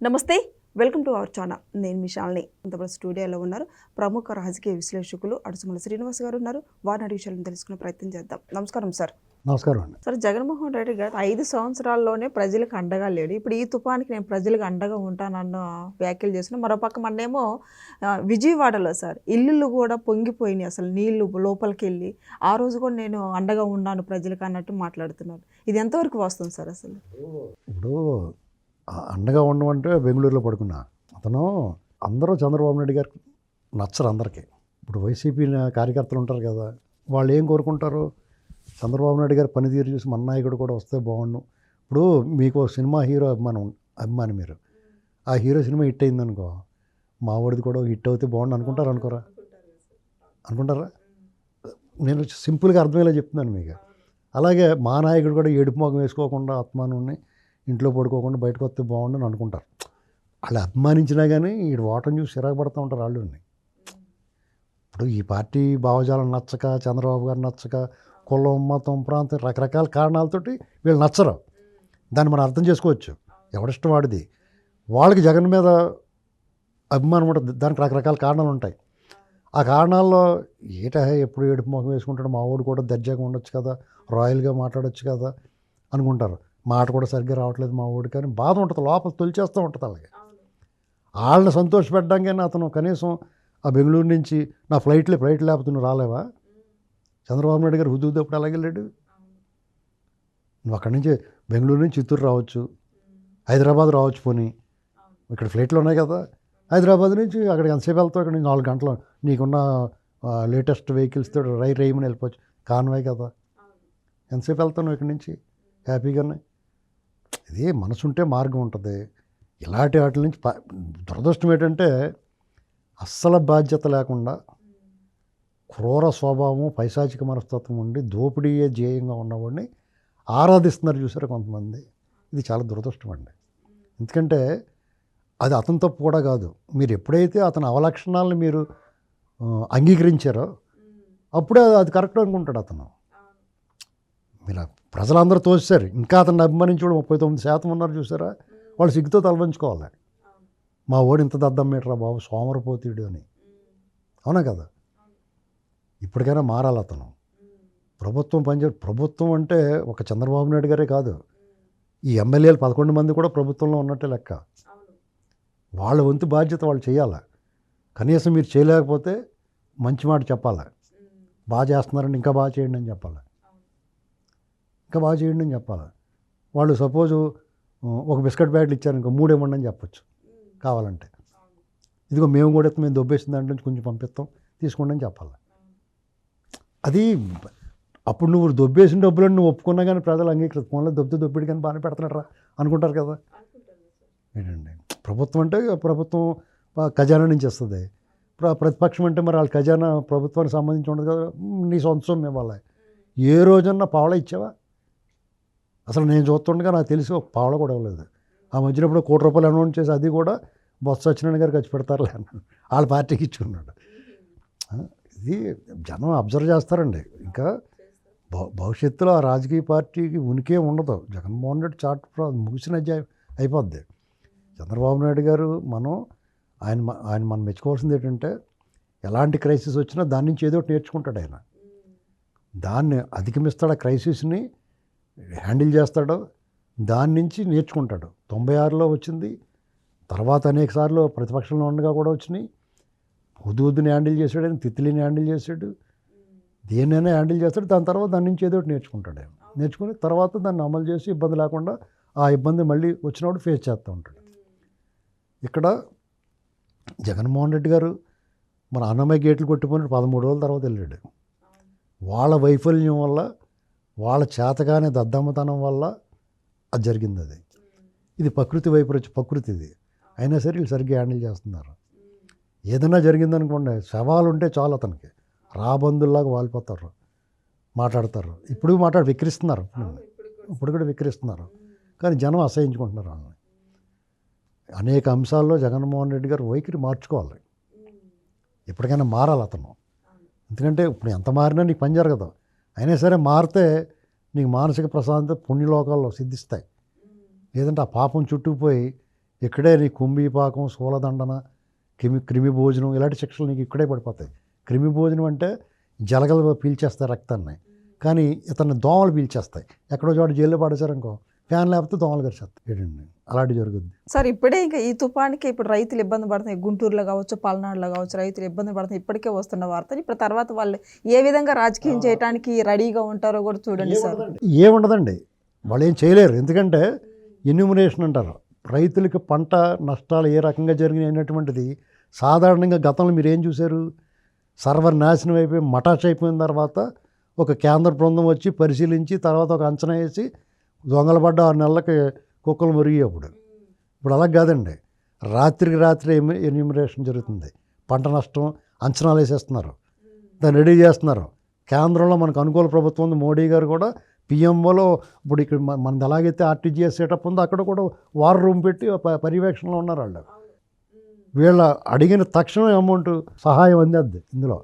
నమస్తే welcome to our channel. నేను మీ శాలిని. ఇంతవరకు స్టూడియోలో ఉన్నారు ప్రముఖ రాజకీయ విశ్లేషకులు అడుసుమల శ్రీనివాస్ గారు ఉన్నారు. వారిని అడిగి విషయాలను తెలుసుకునే ప్రయత్నం చేద్దాం. నమస్కారం సార్. నమస్కారం అండి. సార్ జగన్మోహన్ రెడ్డి గారు ఐదు సంవత్సరాల్లోనే ప్రజలకు అండగా లేడు. ఇప్పుడు ఈ తుఫానికి నేను ప్రజలకు అండగా ఉంటానన్న వ్యాఖ్యలు చేసిన మరోపక్క మొన్నేమో ఆ, విజయవాడలో సార్ ఇల్లులు కూడా పొంగిపోయినాయి అసలు. నీళ్ళు లోపలికి వెళ్ళి ఆ రోజు కూడా నేను అండగా ఉన్నాను ప్రజలకు అన్నట్టు మాట్లాడుతున్నారు. ఇది ఎంతవరకు వస్తుంది సార్ అసలు? ఇప్పుడు అండగా ఉండమంటే బెంగళూరులో పడుకున్నా. అతను అందరూ చంద్రబాబు నాయుడు గారికి నచ్చరు అందరికీ. ఇప్పుడు వైసీపీ కార్యకర్తలు ఉంటారు కదా వాళ్ళు ఏం కోరుకుంటారు? చంద్రబాబు నాయుడు గారి పనితీరు చూసి మన నాయకుడు కూడా వస్తే బాగుండు. ఇప్పుడు మీకు సినిమా హీరో అభిమానం అభిమాని మీరు. ఆ హీరో సినిమా హిట్ అయిందనుకో మా వాడిది కూడా హిట్ అవుతే బాగుండు అనుకుంటారు అనుకోరా? అనుకుంటారా? నేను సింపుల్గా అర్థమయ్యేలా చెప్తున్నాను మీకు. అలాగే మా నాయకుడు కూడా ఏడుపు మొగం వేసుకోకుండా ఆత్మానుని ఇంట్లో పడుకోకుండా బయటకు వస్తే బాగుండని అనుకుంటారు. వాళ్ళు అభిమానించినా కానీ ఈ ఓటం చూసి చిరాకు పడుతూ ఉంటారు వాళ్ళు ఇప్పుడు ఈ పార్టీ భావజాలం నచ్చక చంద్రబాబు గారు నచ్చక కులం మతం ప్రాంతం రకరకాల కారణాలతోటి వీళ్ళు నచ్చరు. దాన్ని మనం అర్థం చేసుకోవచ్చు. ఎవడిష్టం వాడిది? వాళ్ళకి జగన్ మీద అభిమానం ఉంటుంది దానికి రకరకాల కారణాలు ఉంటాయి. ఆ కారణాల్లో ఏట ఎప్పుడు ఏడుపు ముఖం వేసుకుంటాడు మా వాడు కూడా దర్జాగా ఉండొచ్చు కదా రాయల్గా మాట్లాడొచ్చు కదా అనుకుంటారు. మాట కూడా సరిగ్గా రావట్లేదు మా వాడు కానీ బాధ ఉంటుంది లోపల తొలిచేస్తూ ఉంటుంది అలాగే. వాళ్ళని సంతోషపెట్టడానికైనా అతను కనీసం ఆ బెంగళూరు నుంచి నా ఫ్లైట్లే ఫ్లైట్ లేకపోతే నువ్వు రాలేవా? చంద్రబాబు నాయుడు గారు హుదూదు అప్పుడు అలాగే వెళ్ళాడు? నువ్వు అక్కడి నుంచి బెంగళూరు నుంచి చిత్తూరు రావచ్చు హైదరాబాద్ రావచ్చు పోనీ. ఇక్కడ ఫ్లైట్లు ఉన్నాయి కదా హైదరాబాద్ నుంచి అక్కడికి ఎంతసేపు వెళ్తావు? ఇక్కడ నుంచి నాలుగు గంటలు. నీకున్న లేటెస్ట్ వెహికల్స్ తోటి రై రైమని వెళ్ళిపోవచ్చు. కాన్వాయ్ కదా. ఎంతసేపు వెళ్తావు నువ్వు ఇక్కడి నుంచి? హ్యాపీగానే? ఇది మనసు ఉంటే మార్గం ఉంటుంది. ఇలాంటి వాటి నుంచి దురదృష్టం ఏంటంటే అస్సలు బాధ్యత లేకుండా క్రూర స్వభావం పైశాచిక మనస్తత్వం ఉండి దోపిడీయే ధ్యేయంగా ఉన్నవాడిని ఆరాధిస్తున్నారు చూసారా కొంతమంది. ఇది చాలా దురదృష్టం అండి. ఎందుకంటే అది అతని తప్పు కూడా కాదు. మీరు ఎప్పుడైతే అతని అవలక్షణాలను మీరు అంగీకరించారో అప్పుడే అది కరెక్ట్ అనుకుంటాడు అతను. మీరు ప్రజలందరూ తోసారు ఇంకా అతన్ని అభిమానించి ముప్పై తొమ్మిది శాతం ఉన్నారు చూసారా? వాళ్ళు సిగ్గుతో తలవంచుకోవాలి మా ఓడి ఇంత దద్దం మీటరా బాబు సోమరపోతుడు అని. అవునా కదా? ఇప్పటికైనా మారాలి అతను. ప్రభుత్వం పనిచే ప్రభుత్వం అంటే ఒక చంద్రబాబు నాయుడు గారే కాదు. ఈ ఎమ్మెల్యేలు పదకొండు మంది కూడా ప్రభుత్వంలో ఉన్నట్టే లెక్క. వాళ్ళ వంతు బాధ్యత వాళ్ళు చేయాలి. కనీసం మీరు చేయలేకపోతే మంచి మాట చెప్పాలి. బాగా చేస్తున్నారని ఇంకా బాగా చేయండి అని చెప్పాలి. ఇంకా బాగా చేయండి అని చెప్పాలి. వాళ్ళు సపోజు ఒక బిస్కెట్ ప్యాకెట్లు ఇచ్చారు ఇంకా మూడు ఇవ్వండి అని చెప్పచ్చు కావాలంటే. ఇదిగో మేము కూడా మేము దొబ్బేసిన దాంట్లో నుంచి కొంచెం పంపిస్తాం తీసుకోండి అని చెప్పాలి. అది అప్పుడు నువ్వు దొబ్బేసిన డబ్బులను నువ్వు ఒప్పుకున్నా కానీ ప్రజలు అంగీకృత ఫోన్లో దొబ్బితే దొబ్బిడి కానీ బాగానే పెడుతున్నాడు రా అనుకుంటారు కదా. ఏంటండి? ప్రభుత్వం అంటే ప్రభుత్వం ఖజానా నుంచి వస్తుంది. ప్ర- ప్రతిపక్షం అంటే మరి వాళ్ళ ఖజానా ప్రభుత్వానికి సంబంధించి ఉండదు కదా. నీ సంవత్సరం సొమ్ము ఇవ్వాలి. ఏ రోజన్నా పావలా ఇచ్చావా? అసలు నేను చూస్తుండగా నాకు తెలిసి ఒక పావలా కూడా ఇవ్వలేదు. ఆ మధ్యన ఇప్పుడు కోటి రూపాయలు అనౌన్స్ చేసి అది కూడా బొత్స సత్యనారాయణ గారు ఖర్చు పెడతారులే అన్నాడు. వాళ్ళ పార్టీకి ఇచ్చుకున్నాడు ఇది జనం అబ్జర్వ్ చేస్తారండి. ఇంకా భ- భవిష్యత్తులో ఆ రాజకీయ పార్టీకి ఉనికే ఉండదు. జగన్మోహన్ రెడ్డి చాట్ ముగిసిన అయిపోద్ది. చంద్రబాబు నాయుడు గారు మనం ఆయన ఆయన మనం మెచ్చుకోవాల్సింది ఏంటంటే ఎలాంటి క్రైసిస్ వచ్చినా దాని నుంచి ఏదో ఒకటి నేర్చుకుంటాడు ఆయన. దాన్ని అధిగమిస్తాడు ఆ క్రైసిస్ని హ్యాండిల్ చేస్తాడు దాని నుంచి నేర్చుకుంటాడు. తొంభై ఆరులో వచ్చింది. తర్వాత అనేక సార్లు ప్రతిపక్షంలో ఉండగా కూడా వచ్చినాయి. హుదూద్ని హ్యాండిల్ చేశాడు తిత్లిని హ్యాండిల్ చేశాడు. దేన్నైనా హ్యాండిల్ చేస్తాడు దాని తర్వాత దాని నుంచి ఏదో ఒకటి నేర్చుకుంటాడు నేర్చుకుని తర్వాత దాన్ని అమలు చేసి ఇబ్బంది లేకుండా ఆ ఇబ్బంది మళ్ళీ వచ్చినప్పుడు ఫేస్ చేస్తూ ఉంటాడు. ఇక్కడ జగన్మోహన్ రెడ్డి గారు మన అన్నమయ్య గేట్లు కొట్టిపోయిన పదమూడు రోజుల తర్వాత వెళ్ళాడు. వాళ్ళ వైఫల్యం వల్ల వాళ్ళ చేతగానే దద్దమ్మతనం వల్ల అది జరిగింది అది ఇది ప్రకృతి వైపు వచ్చి ప్రకృతి ఇది. అయినా సరే వీళ్ళు సరిగ్గా హ్యాండిల్ చేస్తున్నారు. ఏదైనా జరిగిందనుకోండి సవాలు ఉంటే చాలు అతనికి. రాబందుల్లాగా వాలిపోతారు మాట్లాడతారు. ఇప్పుడు మాట్లాడి విక్రిస్తున్నారు ఇప్పుడు కూడా. విక్రిస్తున్నారు కానీ జనం అసహించుకుంటున్నారు వాళ్ళని. అనేక అంశాల్లో జగన్మోహన్ రెడ్డి గారు వైఖరి మార్చుకోవాలి. ఎప్పటికైనా మారాలి అతను. ఎందుకంటే ఇప్పుడు ఎంత మారినా నీకు పని జరగదు. అయినా సరే మారితే నీకు మానసిక ప్రశాంతత పుణ్యలోకాల్లో సిద్ధిస్తాయి. లేదంటే ఆ పాపం చుట్టుకుపోయి ఇక్కడే నీ కుంభీపాకం సూలదండన క్రిమి క్రిమి భోజనం ఇలాంటి శిక్షలు నీకు ఇక్కడే పడిపోతాయి. క్రిమి భోజనం అంటే జలగలు పీల్చేస్తాయి రక్తాన్ని. కానీ ఇతన్ని దోమలు పీల్చేస్తాయి. ఎక్కడో చోట జైల్లో పడేశారనుకో ఫ్యాన్ లేకపోతే దోమలు కరిచేస్తాయి ఏంటండి అలాంటి జరుగుద్ది. సార్ ఇప్పుడే ఇంకా ఈ తుఫానికి ఇప్పుడు రైతులు ఇబ్బంది పడుతున్నాయి. గుంటూరులో కావచ్చు పల్నాడులో కావచ్చు రైతులు ఇబ్బంది పడుతున్నాయి. ఇప్పటికే వస్తున్న వార్తలు ఇప్పుడు తర్వాత వాళ్ళు ఏ విధంగా రాజకీయం చేయడానికి రెడీగా ఉంటారో కూడా చూడండి సార్. ఏముండదండి? వాళ్ళు ఏం చేయలేరు. ఎందుకంటే ఎన్యూమినేషన్ అంటారు. రైతులకి పంట నష్టాలు ఏ రకంగా జరిగినాయి అనేటువంటిది సాధారణంగా గతంలో మీరు ఏం చూశారు? సర్వర్ నాశనం అయిపోయి మటాష్ అయిపోయిన తర్వాత ఒక కేంద్ర బృందం వచ్చి పరిశీలించి తర్వాత ఒక అంచనా వేసి దొంగలు పడ్డ ఆరు నెలలకి కుక్కలు మురిగి అప్పుడు. ఇప్పుడు అలా కాదండి. రాత్రికి రాత్రి ఎన్యూమరేషన్ జరుగుతుంది. పంట నష్టం అంచనాలు వేసేస్తున్నారు. దాన్ని రెడీ చేస్తున్నారు. కేంద్రంలో మనకు అనుకూల ప్రభుత్వం ఉంది. మోడీ గారు కూడా పిఎంఓలో ఇప్పుడు ఇక్కడ మనది ఎలాగైతే ఆర్టీజీఎస్ సెటప్ ఉందో అక్కడ కూడా వార్ రూమ్ పెట్టి ప- పర్యవేక్షణలో ఉన్నారు వాళ్ళు. వీళ్ళ అడిగిన తక్షణం అమౌంట్ సహాయం అందేద్ది ఇందులో.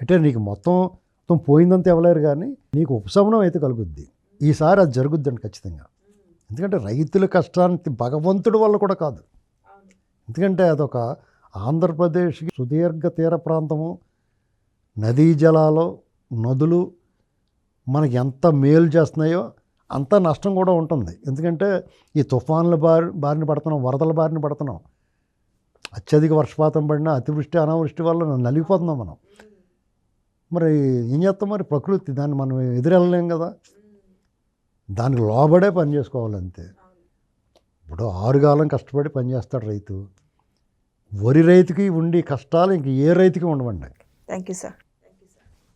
అంటే నీకు మొత్తం మొత్తం పోయిందంతా ఇవ్వలేరు కానీ నీకు ఉపశమనం అయితే కలుగుద్ది. ఈసారి అది జరుగుద్దండి ఖచ్చితంగా. ఎందుకంటే రైతుల కష్టానికి భగవంతుడి వల్ల కూడా కాదు. ఎందుకంటే అదొక ఆంధ్రప్రదేశ్కి సుదీర్ఘ తీర ప్రాంతము. నదీ జలాలు నదులు మనకి ఎంత మేలు చేస్తున్నాయో అంత నష్టం కూడా ఉంటుంది. ఎందుకంటే ఈ తుఫాన్ల బారి బారిన పడుతున్నాం వరదల బారిన పడుతున్నాం. అత్యధిక వర్షపాతం పడిన అతివృష్టి అనావృష్టి వల్ల నలిగిపోతున్నాం మనం. మరి ఏం చేస్తాం మరి? ప్రకృతి దాన్ని మనం ఎదురెళ్ళలేం కదా? దానికి లోబడే పని చేసుకోవాలి అంతే ఇప్పుడు ఆరుగాలం కష్టపడి పని చేస్తాడు రైతు. వరి రైతుకి ఉండి కష్టాలు ఇంక ఏ రైతుకి ఉండవండి. Thank you sir